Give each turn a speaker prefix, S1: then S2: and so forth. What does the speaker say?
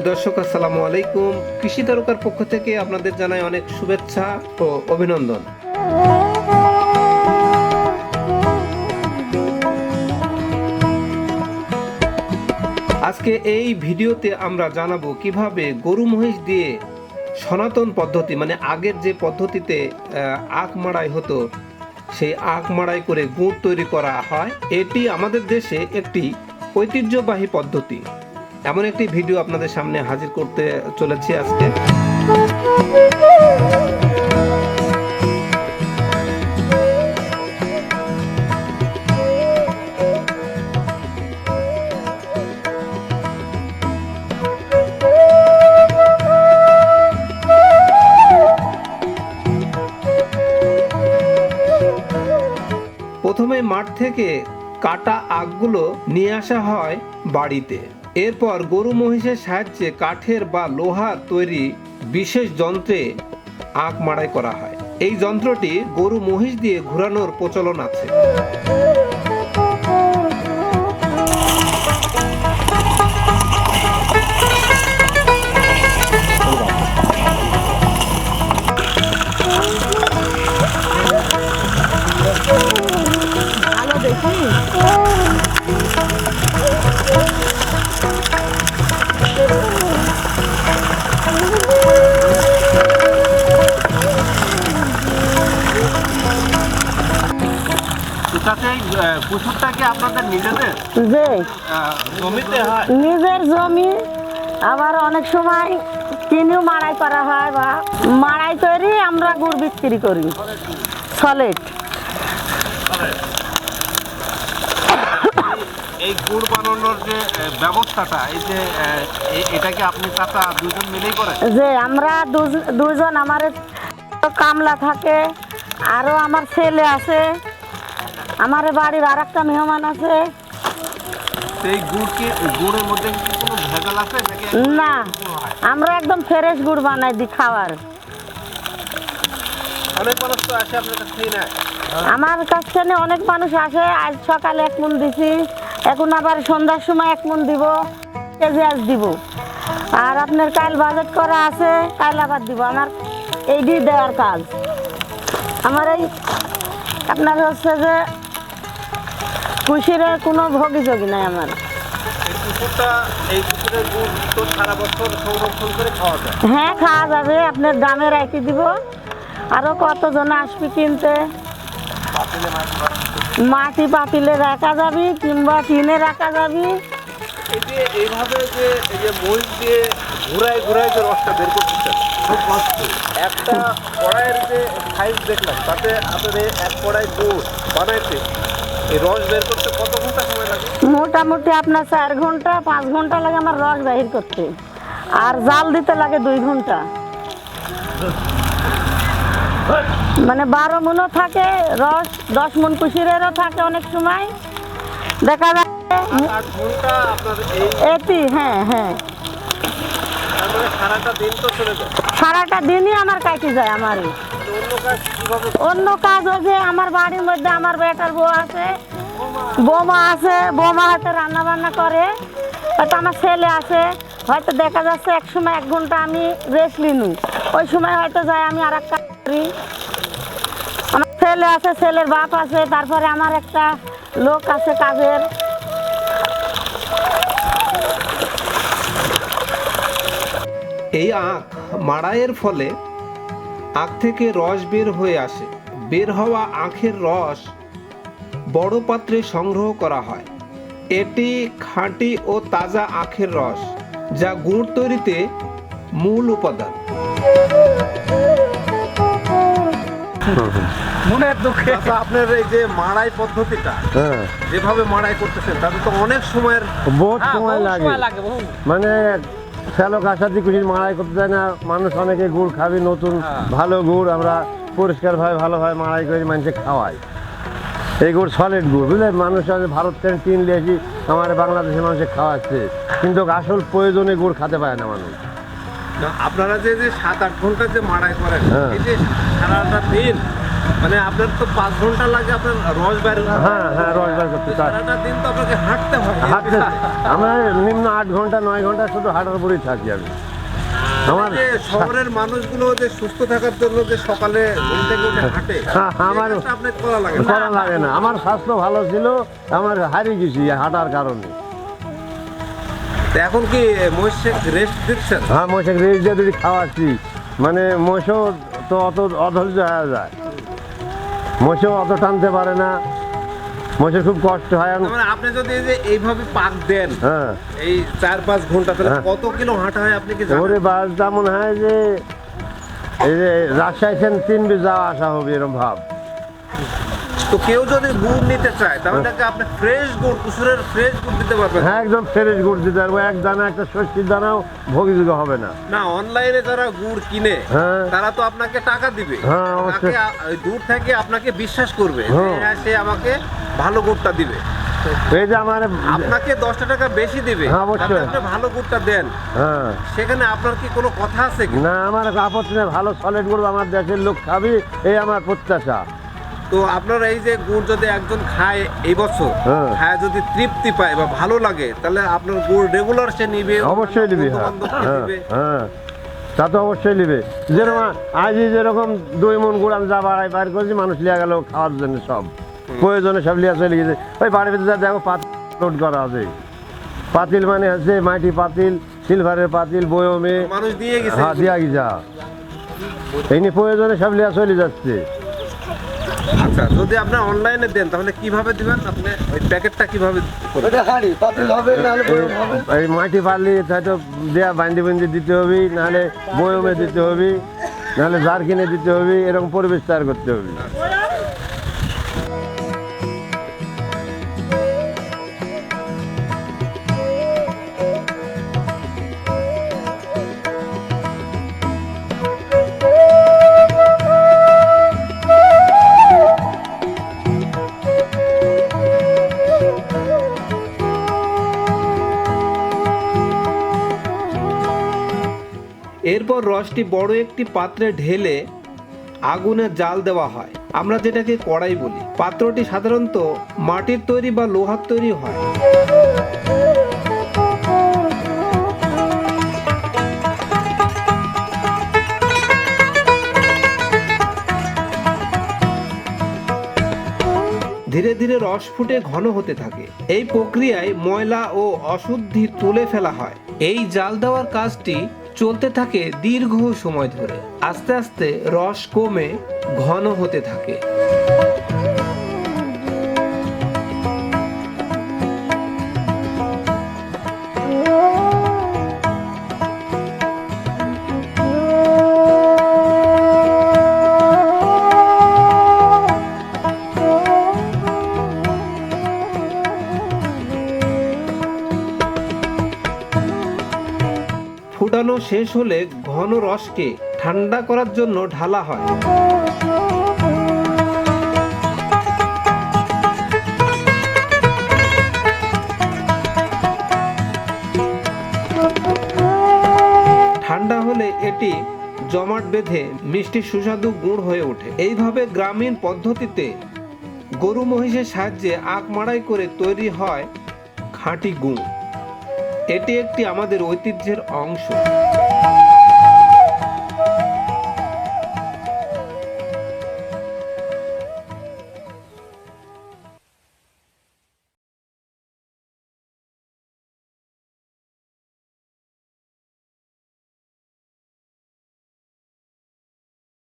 S1: প্রিয় দর্শক, আসসালামু আলাইকুম। কৃষি তারকার পক্ষ থেকে আপনাদের জানাই অনেক শুভেচ্ছা ও অভিনন্দন। আজকে এই ভিডিওতে আমরা জানাব কীভাবে গরু মহিষ দিয়ে সনাতন পদ্ধতি মানে আগের যে পদ্ধতিতে আখ মাড়াই হতো, সেই আখ মাড়াই করে গুড় তৈরি করা হয়, এটি আমাদের দেশে একটি ঐতিহ্যবাহী পদ্ধতি। এমন একটি ভিডিও আপনাদের সামনে হাজির করতে চলেছি আজকে। প্রথমে মাঠ থেকে কাটা আগগুলো নিয়ে আসা হয় বাড়িতে। এরপর গরু মহিষের সাহায্যে কাঠের বা লোহার তৈরি বিশেষ যন্ত্রে আখ মাড়াই করা হয়। এই যন্ত্রটি গরু মহিষ দিয়ে ঘুরানোর প্রচলন আছে। আপনাদের নিজেদের?
S2: যে
S1: জমিতে হয়?
S2: নিজের জমি। আবার অনেক সময় কিনেও মাড়াই করা হয় বা মাড়াই তৈরি আমরা গুড় বিক্রি করি। সলিড
S1: এই গুড় বানানোর যে ব্যবস্থাটা এই যে আপনি চাচা দুজন মিলেই করেন?
S2: যে আমরা দুজ- দুজন আমার কামলা থাকে আরও আমার ছেলে আছে। আমার বাড়ির আর একটা মেহমান আছে।
S1: সেই গুড় কি গুড়ের মধ্যে কোনো ভেজাল আছে? নাকি
S2: না আমরা একদম ফ্রেশ গুড় বানাই দিই খাওয়ার।
S1: অনেক মানুষ তো আসে আপনার কাছে খেয়ে
S2: আমার কাছ অনেক মানুষ আসে আজ সকালে এক মন দিছি এখন আবার সন্ধ্যার সময় এক মন দিব কেজি আজ দিব। আর আপনার কাল বাজেট করা আছে কাল আবার দিব। আমার এই দিয়ে দেওয়ার কাজ। আমার এই আপনার হচ্ছে যে কুশিরে কোনো ভোগী যোগী নাই আমার। হ্যাঁ খাওয়া যাবে আপনার দামে রাখি দিব। আরও কতজন আসবে কিনতে। মাটি পাতিলে। রাখা যাবি কিংবা টিনে রাখা যাবি?
S1: এইভাবে যে এই যে মহিষ দিয়ে ঘুরায় ঘুরায় যে রসটা বের করতেছেন খুব কষ্ট একটা কড়াইয়ের যে সাইজ দেখলাম তাতে আপনার এক কড়াই গুড় বানাইতে এই রস বের করতে
S2: মোটামুটি আপনার চার ঘণ্টা পাঁচ ঘণ্টা লাগে আমার রস বাহির করতে। আর জাল দিতে লাগে দুই ঘণ্টা। মানে বারো মনও থাকে রস দশ মন কুশিরেরও থাকে অনেক সময়। দেখা
S1: এই
S2: এটি হ্যাঁ হ্যাঁ।
S1: মানে সারাটা যায়।
S2: দিনই আমার কাটি যায় আমারই।
S1: অন্য কাজ
S2: কাজ হচ্ছে আমার বাড়ির মধ্যে আমার বেটার বউ আছে। বৌমা আছে, বৌমা হয়তো রান্না বান্না করে, হয়তো আমার ছেলে আছে, হয়তো দেখা যাচ্ছে এক সময় এক ঘণ্টা আমি রেস্ট নিনু। ওই সময় হয়তো যাই আমি আর এক কাজ করি। আমার ছেলে আছে, ছেলের বাপ আছে, তারপরে আমার একটা লোক আছে কাজের।
S1: এই আখ মাড়াইয়ের ফলে আখ থেকে রস বের হয়ে আসে। বের হওয়া আখের রস বড় পাত্রে সংগ্রহ করা হয়। এটি খাঁটি ও তাজা আখের রস যা গুড় তৈরিতে মূল উপাদান। মনের দুঃখে। আপনার এই যে মাড়াই পদ্ধতিটা
S3: হ্যাঁ।
S1: যেভাবে মাড়াই করতেছেন তাতে তো অনেক সময়ের
S3: বহুত সময় লাগে। মানে শ্যালো কাঁসাদি কুচির মাড়াই করতে যায় না মানুষ অনেকে গুড় খাবি নতুন ভালো গুড় আমরা পরিষ্কারভাবে ভালোভাবে মাড়াই করে মানুষকে খাওয়াই এই গুড় সলিড গুড়। বুঝলেন মানুষ আজ ভারত থেকে কিন লিয়েছি আমার বাংলাদেশের মানুষকে খাওয়াচ্ছে। কিন্তু আসল প্রয়োজনে গুড় খেতে পায় না মানুষ।
S1: আপনারা যে যে সাত আট ঘণ্টা যে মাড়াই করেন
S3: হ্যাঁ।
S1: এই যে সারাটা দিন মানে আপনার তো পাঁচ ঘণ্টা লাগে আপনার রস বের
S3: হ্যাঁ হ্যাঁ রস বার করতে
S1: সারাটা দিন তো আপনাকে হাঁটতে হয়
S3: হাঁটতে আমরা নিম্ন আট ঘণ্টা নয় ঘণ্টা শুধু হাঁটার উপরেই থাকি আমি।
S1: যে শহরের মানুষগুলো যে সুস্থ থাকার জন্য যে সকালে ঘুম থেকে উঠে হাঁটে
S3: আমার-
S1: করা লাগে না।
S3: আমার স্বাস্থ্য ভালো ছিল আমার হারিয়ে গেছি হাঁটার কারণে।
S1: এখন কি মহিষে রেস্ট দিচ্ছেন?
S3: হ্যাঁ মশে রেস দিয়ে যদি খাওয়াচ্ছি মানে মোষও তো অত অধৈর্য হয়ে যায়। মোষও অত টানতে পারে না। মোষের খুব কষ্ট হয়
S1: মানে আপনি যদি যে এইভাবে পাক দেন
S3: হ্যাঁ
S1: এই চার পাঁচ ঘণ্টা তাহলে
S3: হ্যাঁ।
S1: কত কিলো হাঁটা হয় আপনি কি জানেন
S3: ওরে বাসটা মনে হয় যে এই যে রাজশাহী থেকে তিন বিশ যাওয়া আসা হবে এরকম ভাব
S1: তো কেউ যদি গুড় নিতে চায় তাহলে কি আপনি ফ্রেশ গুড় কুসুরের ফ্রেশ গুড় দিতে পারবেন
S3: হ্যাঁ একদম ফ্রেশ গুড় দিতে পারব এক দানা একটা ষষ্ঠীর দানাও ভোগযোগ্য হবে না
S1: না অনলাইনে যারা গুড় কিনে
S3: হ্যাঁ।
S1: তারা তো আপনাকে টাকা দিবে
S3: হ্যাঁ।
S1: তাকে দূর থেকে আপনাকে বিশ্বাস করবে।
S3: হ্যাঁ,
S1: সে আমাকে ভালো গুড়টা দিবে।
S3: এই যে আমার
S1: আপনাকে দশটা টাকা বেশি দিবে।
S3: হ্যাঁ, অবশ্যই।
S1: আপনি ভালো গুড়টা দেন।
S3: হ্যাঁ।
S1: সেখানে আপনার কি কোনো কথা আছে কি?
S3: না আমার আপত্তি নেই। ভালো সলিড গুড় আমার দেশের লোক খাবি এই আমার প্রত্যাশা।
S1: তো আপনার এই যে গুড় যদি একজন খায় এই বছর
S3: হ্যাঁ।
S1: খায় যদি তৃপ্তি পায় বা ভালো লাগে তাহলে আপনার গুড় রেগুলার সে নিবে
S3: অবশ্যই নিবি হ্যাঁ। হ্যাঁ হ্যাঁ। তা তো অবশ্যই নিবে। যেরকম আজই যেরকম দুই মন গুড় আমি যা বাড়াই বাইর করেছি মানুষ লিয়া গেল খাওয়ার জন্য সব। প্রয়োজনে সব লিয়া চলে গেছে। ওই বাড়ির ভিতরে যা দেখো পাতিল লোড করা আছে। পাতিল মানে হচ্ছে মাটি পাতিল সিলভারের পাতিল বয়মে।
S1: মানুষ দিয়ে গেছে।
S3: হ্যাঁ দিয়া গিয়া এই নিয়ে প্রয়োজনে সব লিয়া চলে যাচ্ছে।
S1: আচ্ছা যদি আপনি অনলাইনে দেন তাহলে কীভাবে দিবেন? আপনি ওই প্যাকেটটা কীভাবে করবেন?
S3: এই- এই মাটি পারলে হয়তো দেয়া বান্দি বান্দি দিতে হবে নাহলে বয়মে দিতে হবে নাহলে জার কিনে দিতে হবে এরকম পরিবেশ তৈরি করতে হবে।
S1: এরপর রসটি বড় একটি পাত্রে ঢেলে আগুনে জাল দেওয়া হয়। আমরা যেটাকে কড়াই বলি। পাত্রটি সাধারণত মাটির তৈরি বা লোহার তৈরি হয়। ধীরে ধীরে রস ফুটে ঘন হতে থাকে। এই প্রক্রিয়ায় ময়লা ও অশুদ্ধি তুলে ফেলা হয়। এই জাল দেওয়ার কাজটি চলতে থাকে দীর্ঘ সময় ধরে। আস্তে আস্তে রস কমে ঘন হতে থাকে। শেষ হলে ঘন রসকে ঠান্ডা করার জন্য ঢালা হয়। ঠান্ডা হলে এটি জমাট বেঁধে মিষ্টি সুস্বাদু গুড় হয়ে ওঠে। এইভাবে গ্রামীণ পদ্ধতিতে গরু মহিষের সাহায্যে আখ মাড়াই করে তৈরি হয় খাঁটি গুড়। এটি একটি আমাদের ঐতিহ্যের অংশ।